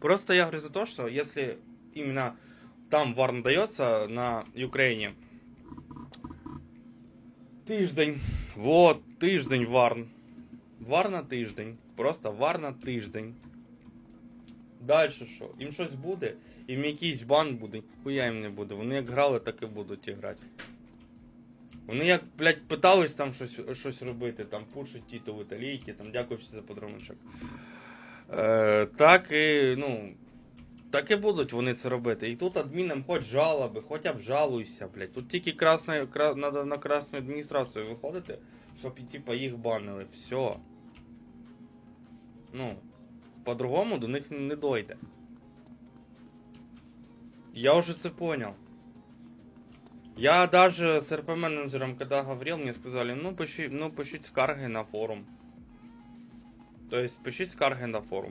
Просто я говорю за то, что если именно там варн дается на Украине, тиждень, вот, тиждень варн. Вар на тиждень. Просто вар на тиждень. Дальше що? Їм щось буде, їм якийсь бан буде, хуя їм не буде. Вони як грали, так і будуть грати. Вони як, блядь, питались там щось, щось робити, там пушить титул італійки, там дякую за подарунок. Е, так і, ну. Так і будуть вони це робити. І тут адмінам хоч жалоби, хоч обжалуйся, блядь. Тут тільки красна, кра, надо на красну адміністрацію виходити, щоб типа їх банили. Все. Ну, по-другому до них не дойде. Я уже це понял. Я даже с РП-менеджером, когда говорил, мне сказали, ну, пиши, ну, пишіть скарги на форум. То есть, пишіть скарги на форум.